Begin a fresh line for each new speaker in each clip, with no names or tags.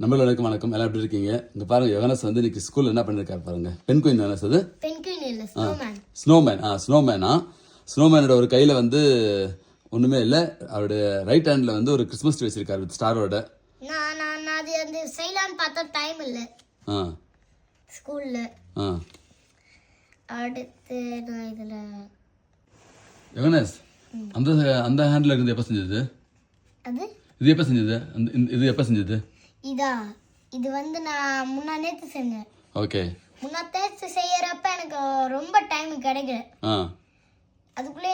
நம்மளுக்கு வணக்கம். எல்லாம் எப்படி இருக்கீங்க? இங்க பாருங்க யோகனஸ் வந்து இன்னைக்கு ஸ்கூல்ல என்ன பண்ணிருக்காரு பாருங்க. பெண் குயின் யோகனஸ் அது?
ஸ்னோமேன்
ஆ. ஸ்னோமேனா ஸ்னோமேனோட ஒரு கையில வந்து ஒண்ணுமே இல்லை. அவருடைய ரைட் ஹேண்ட்ல வந்து ஒரு கிறிஸ்மஸ் ட்ரீ வச்சிருக்காரு வித் ஸ்டாரோட
நான் அது அந்த செய்யலான்னு பார்த்தா டைம் இல்ல.
ஆ.
ஸ்கூல்ல
ஆ.
அடுத்து நான் இதுல?
யோகனஸ் அந்த அந்த ஹேண்ட்ல இருந்து எப்போ செஞ்சது?
அது?
இது எப்போ செஞ்சது? இது எப்போ செஞ்சது?
இதா இது வந்து நான் முன்னா நேத்து செஞ்சேன்.
ஓகே.
முன்னா நேத்து செய்யறப்ப எனக்கு ரொம்ப டைம் கிடைக்கல.
ஆ.
அதுக்குள்ளே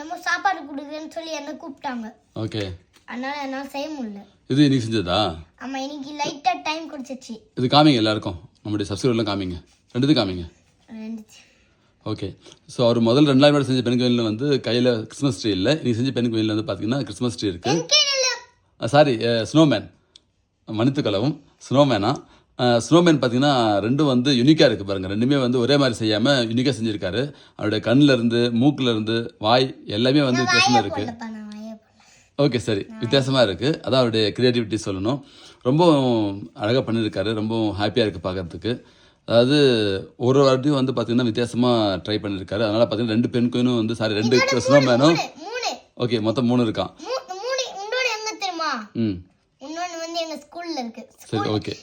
நம்ம சாப்பாடு கொடுக்குறேன்னு சொல்லி என்ன கூப்பிட்டாங்க.
ஓகே.
அதனால என்னால் செய்ய முடியல.
இது இன்னைக்கு செஞ்சதா?
ஆமா இன்னைக்கு லைட்டா டைம் கொடுத்துச்சு
இது காமிங்க எல்லாருக்கும். நம்முடைய சப்ஸ்கிரைபர்லாம் காமிங்க. ரெண்டுத்தையும் காமிங்க. ஓகே. ஸோ அவர் முதல் ரெண்டு நாள் முன்னாடி செஞ்ச பெண் கோயிலில் வந்து கையில் கிறிஸ்மஸ் ட்ரீ இல்லை. நீ செஞ்ச பெண் கோயிலில் வந்து பார்த்தீங்கன்னா கிறிஸ்மஸ் ட்ரீ இருக்குது சாரி ஸ்னோமேன் மன்னித்து கலவும் ஸ்னோமேனா ஸ்னோமேன் பார்த்தீங்கன்னா ரெண்டும் வந்து யூனிக்காக இருக்குது பாருங்கள் ரெண்டுமே வந்து ஒரே மாதிரி செய்யாமல் யூனிக்காக செஞ்சுருக்காரு. அவருடைய கண்ணுல இருந்து மூக்குல இருந்து வாய் எல்லாமே வந்து வித்தியாசமாக இருக்குது ஓகே சரி. வித்தியாசமாக இருக்குது அதான் அவருடைய க்ரியேட்டிவிட்டி சொல்லணும். ரொம்ப அழகாக பண்ணியிருக்காரு. ரொம்ப ஹாப்பியாக இருக்குது பார்க்கறதுக்கு. அதாவது ஒரு வாட்டியும் வந்து பார்த்தீங்கன்னா வித்தியாசமாக ட்ரை பண்ணியிருக்காரு. அதனால் பார்த்தீங்கன்னா ரெண்டு பெண் கோயினும் வந்து சாரி ரெண்டு ஸ்னோமேனும் ஓகே மொத்தம் மூணு இருக்கான்.
மூ- மூணு இன்னொன்று எங்க தெரியுமா
ம்
இன்னொன்று வந்து இருக்கு.
சரி ஓகே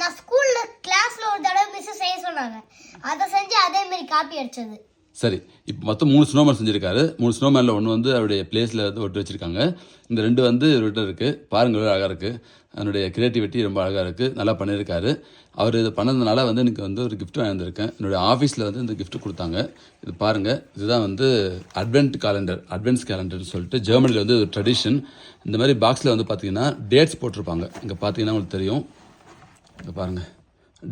நான் ஸ்கூல்ல கிளாஸ்ல ஒரு தடவை மிஸ் செய்ய சொன்னாங்க. அதை செஞ்சு அதே மாதிரி காப்பி அடிச்சது.
சரி இப்போ மொத்தம் மூணு ஸ்னோமேன் செஞ்சுருக்காரு. மூணு ஸ்னோமேனில் ஒன்று வந்து அவருடைய பிளேஸில் வந்து ஒட்டு வச்சுருக்காங்க. இந்த ரெண்டு வந்து இவர்கிட்ட இருக்குது பாருங்கள் அழகாக இருக்குது அதனுடைய கிரியேட்டிவிட்டி ரொம்ப அழகாக இருக்குது நல்லா பண்ணியிருக்காரு. அவர் இது பண்ணதுனால வந்து எனக்கு வந்து ஒரு கிஃப்ட் வாங்கியிருக்கேன் என்னுடைய ஆஃபீஸில் வந்து இந்த கிஃப்ட் கொடுத்தாங்க. இது பாருங்கள் இதுதான் வந்து அட்வென்ட் காலண்டர் அட்வென்ஸ் கேலண்டர்னு சொல்லிட்டு ஜெர்மனியில் வந்து ஒரு ட்ரெடிஷன் இந்த மாதிரி பாக்ஸில் வந்து பார்த்தீங்கன்னா டேட்ஸ் போட்டிருப்பாங்க. இங்கே பார்த்தீங்கன்னா உங்களுக்கு தெரியும். இங்கே பாருங்கள்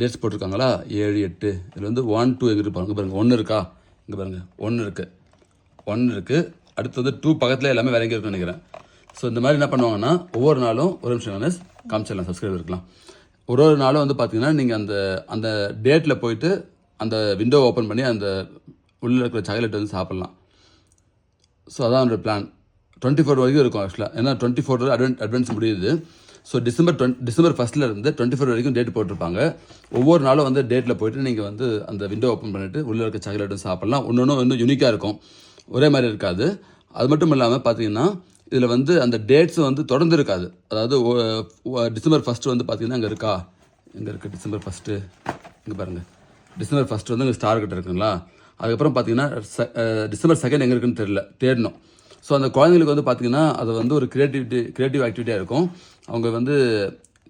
டேட்ஸ் போட்டிருக்காங்களா? ஏழு எட்டு. இதில் வந்து ஒன் டூ எங்கே பாருங்க. பாருங்கள் ஒன்று இருக்கா? இங்கே பாருங்கள் ஒன்று இருக்குது ஒன்று இருக்குது அடுத்து வந்து டூ பக்கத்தில் எல்லாமே வேற எங்கே இருக்குன்னு நினைக்கிறேன். ஸோ இந்த மாதிரி என்ன பண்ணுவாங்கன்னா ஒவ்வொரு நாளும் ஒரு நிமிஷம் கணேஷ் காமிச்சிடலாம் சப்ஸ்கிரைபர் இருக்கலாம். ஒரு ஒரு நாளும் வந்து பார்த்தீங்கன்னா நீங்கள் அந்த அந்த டேட்டில் போயிட்டு அந்த விண்டோ ஓப்பன் பண்ணி அந்த உள்ளே இருக்கிற சாக்லேட் வந்து சாப்பிட்லாம். ஸோ அதான் ஒரு பிளான் டுவெண்ட்டி ஃபோர் வரைக்கும் இருக்கும் ஆக்சுவலாக ஏன்னா டுவெண்ட்டி ஃபோர் அட்வென்ட் அட்வான்ஸ் முடியுது. ஸோ டிசம்பர் டுவெண்ட் டிசம்பர் ஃபஸ்ட்லேருந்து இருந்து டுவெண்ட்டி ஃபோர் வரைக்கும் டேட் போட்டிருப்பாங்க. ஒவ்வொரு நாளும் வந்து டேட்டில் போயிட்டு நீங்கள் வந்து அந்த விண்டோ ஓப்பன் பண்ணிவிட்டு உள்ளே இருக்க சாக்லேட்டும் சாப்பிட்லாம். ஒன்று ஒன்று இன்னும் யூனிக்காக இருக்கும். ஒரே மாதிரி இருக்காது. அது மட்டும் இல்லாமல் பார்த்தீங்கன்னா இதில் வந்து அந்த டேட்ஸும் வந்து தொடர்ந்து இருக்காது. அதாவது டிசம்பர் ஃபஸ்ட்டு வந்து பார்த்தீங்கன்னா அங்கே இருக்கா? இங்கே இருக்குது டிசம்பர் ஃபஸ்ட்டு இங்கே பாருங்கள் டிசம்பர் ஃபஸ்ட்டு வந்து இங்கே ஸ்டார் கிட்ட இருக்குங்களா? அதுக்கப்புறம் பார்த்தீங்கன்னா டிசம்பர் செகண்ட் எங்கே இருக்குன்னு தெரியல. தேடணும். ஸோ அந்த குழந்தைங்களுக்கு வந்து பார்த்தீங்கன்னா அது வந்து ஒரு கிரியேட்டிவிட்டி கிரியேட்டிவ் ஆக்டிவிட்டியாக இருக்கும். அவங்க வந்து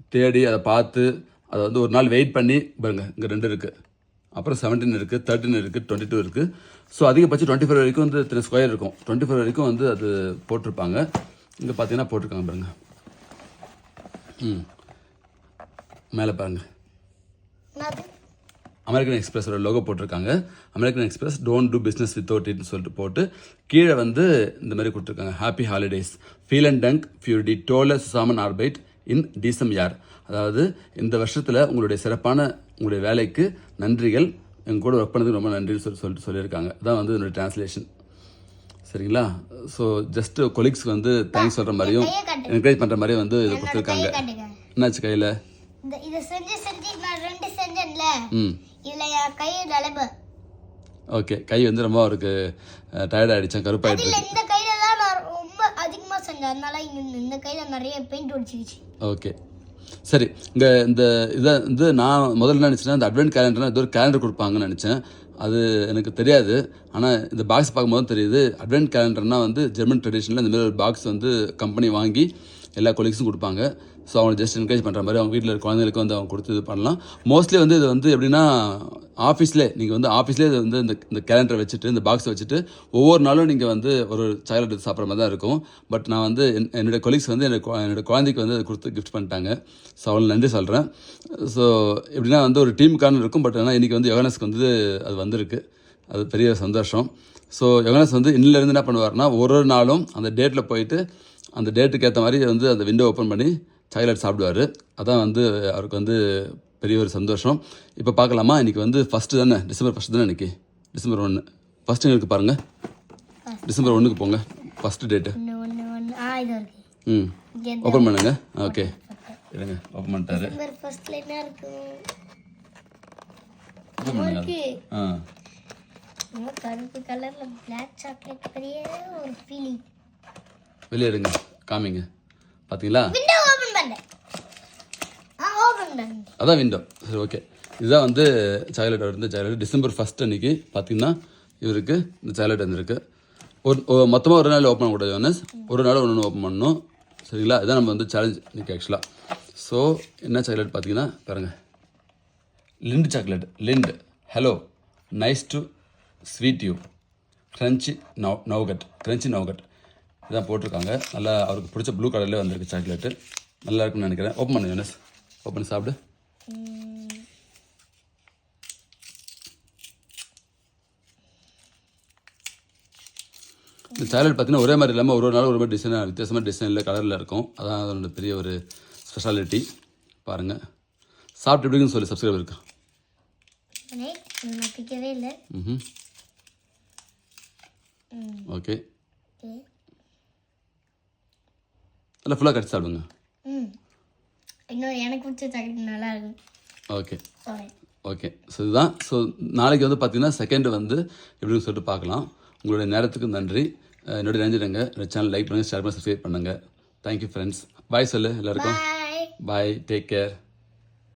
தேடி அதை பார்த்து அதை வந்து ஒரு நாள் வெயிட் பண்ணி பாருங்க இங்கே ரெண்டு இருக்குது அப்புறம் செவன்டீன் இருக்குது தேர்ட்டின் இருக்குது டுவெண்ட்டி டூ இருக்குது ஸோ அதிகபட்சம் டுவெண்ட்டி ஃபோர் வரைக்கும் வந்து த்ரீ ஸ்கொயர் இருக்கும். டுவெண்ட்டி ஃபோர் வரைக்கும் வந்து அது போட்டிருப்பாங்க. இங்கே பார்த்தீங்கன்னா போட்டிருக்காங்க பாருங்க. ம். மேலே பாருங்கள் அமெரிக்கன் எக்ஸ்பிரஸோட லோகோ போட்டிருக்காங்க. American Express don't do business without இட்னு சொல்லிட்டு போட்டு கீழே வந்து இந்த மாதிரி கொடுத்துருக்காங்க. ஹாப்பி ஹாலிடேஸ் ஃபீல் அண்ட் டங்க் ஃபியூர் டி டோல சுசாமன் ஆர்பைட் இன் டீசம் யார் அதாவது இந்த வருஷத்தில் உங்களுடைய சிறப்பான உங்களுடைய வேலைக்கு நன்றிகள். எங்க கூட ஒர்க் பண்ணதுக்கு ரொம்ப நன்றின்னு சொல்லி சொல்லிட்டு சொல்லியிருக்காங்க. அதான் வந்து என்னுடைய டிரான்ஸ்லேஷன் சரிங்களா? ஸோ ஜஸ்ட் கொலீக்ஸ்க்கு வந்து தேங்க்ஸ் சொல்கிற மாதிரியும் என்கரேஜ் பண்ணுற மாதிரியும் வந்து இதை கொடுத்துருக்காங்க. என்னாச்சு கையில்?
இந்த இதை செஞ்சு செஞ்சு நான் ரெண்டு செஞ்சேன்ல.
ம்.
என் கையை நிலவு
ஓகே கை வந்து ரொம்ப அவருக்கு டயர்ட் ஆகிடுச்சேன் கருப்பாயிட்டு
இல்ல இந்த கையில தான் நான் ரொம்ப அதிகமா செஞ்சேன். அதனால இந்த கையில நிறைய பெயிண்ட் ஒடிச்சிக்கிச்சு
ஓகே. சரி இங்கே இந்த இதை வந்து நான் முதல்ல என்ன நினச்சேன்னா இந்த அட்வென்ட் கேலண்டர்னா இது ஒரு கேலண்டர் கொடுப்பாங்கன்னு நினச்சேன். அது எனக்கு தெரியாது. ஆனால் இந்த பாக்ஸ் பார்க்கும்போது தெரியுது அட்வென்ட் கேலண்டர்னா வந்து ஜெர்மன் ட்ரெடிஷனில் இந்த மாதிரி ஒரு பாக்ஸ் வந்து கம்பெனி வாங்கி எல்லா கொலீக்ஸும் கொடுப்பாங்க. ஸோ அவங்க ஜஸ்ட் என்கரேஜ் பண்ணுற மாதிரி அவங்க வீட்டில் இருக்க குழந்தைங்களுக்கு வந்து அவங்க கொடுத்து இது பண்ணலாம். மோஸ்ட்லி வந்து இது வந்து எப்படின்னா ஆஃபீஸ்லேயே நீங்கள் வந்து ஆஃபீஸ்லேயே இது வந்து இந்த இந்த கேலண்டரை வச்சுட்டு இந்த பாக்ஸை வச்சுட்டு ஒவ்வொரு நாளும் நீங்கள் வந்து ஒரு சாக்லேட் எடுத்து சாப்பிட்ற மாதிரி தான் இருக்கும். பட் நான் வந்து என் என்னுடைய கொலீக்ஸ் வந்து என்னோட கு- குழந்தைக்கு வந்து அதை கொடுத்து கிஃப்ட் பண்ணிட்டாங்க. ஸோ அவங்களுக்கு நன்றி சொல்கிறேன் ஸோ எப்படின்னா வந்து ஒரு டீமுக்கான இருக்கும். பட் ஆனால் இன்றைக்கி வந்து யோகனஸ்க்கு வந்து அது வந்திருக்கு. அது பெரிய சந்தோஷம். ஸோ யோகனஸ் வந்து இன்னிலேருந்து என்ன பண்ணுவார்னா ஒரு ஒரு நாளும் அந்த டேட்டில் போயிட்டு அந்த டேட்டுக்கு ஏற்ற மாதிரி வந்து அந்த விண்டோ ஓப்பன் பண்ணி சாக்லேட் சாப்பிடுவார். அதான் வந்து அவருக்கு வந்து பெரிய ஒரு சந்தோஷம். இப்போ பார்க்கலாமா? இன்றைக்கி வந்து ஃபஸ்ட்டு தானே? டிசம்பர் ஃபஸ்ட்டு தானே இன்றைக்கி டிசம்பர் ஒன்று ஃபஸ்ட்டு எங்களுக்கு பாருங்கள் டிசம்பர் ஒன்றுக்கு போங்க. First date hmm. ஓப்பன் பண்ணுங்க. ஓகே இருங்க ஓப்பன் பண்ணிட்டாரு. ஓப்பன் பண்ணுங்க ஆ.
கருப்பு கலர்ல பிளாக் சாக்லேட் பெரிய ஒரு ஃபீலிங்
வெளியே எடுங்க காமிங்க. பார்த்தீங்களா அதான். விண்டோ சரி ஓகே இதுதான் வந்து சாக்லேட் வந்து சாக்லேட் டிசம்பர் ஃபஸ்ட் அன்னைக்கு பார்த்தீங்கன்னா இவருக்கு இந்த சாக்லேட் வந்துருக்கு. ஒரு மொத்தமாக ஒரு நாள் ஓப்பன் பண்ணக்கூடாது ஜோனஸ் ஒரு நாள் ஒன்று ஒன்று ஓப்பன் பண்ணணும். சரிங்களா? இதான் நம்ம வந்து சேலஞ்ச் இன்னைக்கு ஆக்சுவலாக ஸோ என்ன சாக்லேட் பார்த்தீங்கன்னா பாருங்க. Lindt chocolate Lindt hello nice to sweet you crunchy now nougat crunchy nougat இதான் போட்டிருக்காங்க. நல்லா அவருக்கு பிடிச்ச ப்ளூ கலர்லேயே வந்திருக்கு சாக்லேட்டு நல்லா இருக்குன்னு நினைக்கிறேன். ஓப்பன் பண்ணு யோனஸ் ஓப்பன் சாப்பிடு. இந்த சாக்லேட் பார்த்தீங்கன்னா ஒரே மாதிரி இல்லாமல் ஒரு ஒரு நாள் ஒரு மாதிரி டிசைனாக வித்தியாசமான டிசைனில் கலரில் இருக்கும். அதான் அதோட பெரிய ஒரு ஸ்பெஷாலிட்டி பாருங்கள் சாப்பிட்டு எப்படின்னு சொல்லி சப்ஸ்கிரைப் இருக்கா
இல்லை.
ம். Okay
okay.
நல்லா ஃபுல்லாக கடிச்சு சாப்பிடுங்க.
ம். எனக்கு பிடிச்ச சாக்லேட் நல்லா இருக்கும்.
ஓகே ஓகே ஸோ இதுதான். ஸோ நாளைக்கு வந்து பார்த்தீங்கன்னா செகண்ட் வந்து எப்படின்னு சொல்லிட்டு பார்க்கலாம். உங்களுடைய நேரத்துக்கு நன்றி. என்னோட நினைஞ்சிடுங்க என்னோட சேனல் லைக் பண்ணுங்கள் ஷேர் பண்ணி சப்ஸ்கிரைப் பண்ணுங்கள் தேங்க்யூ ஃப்ரெண்ட்ஸ் பாய் சொல்லு எல்லாருக்கும். Bye take care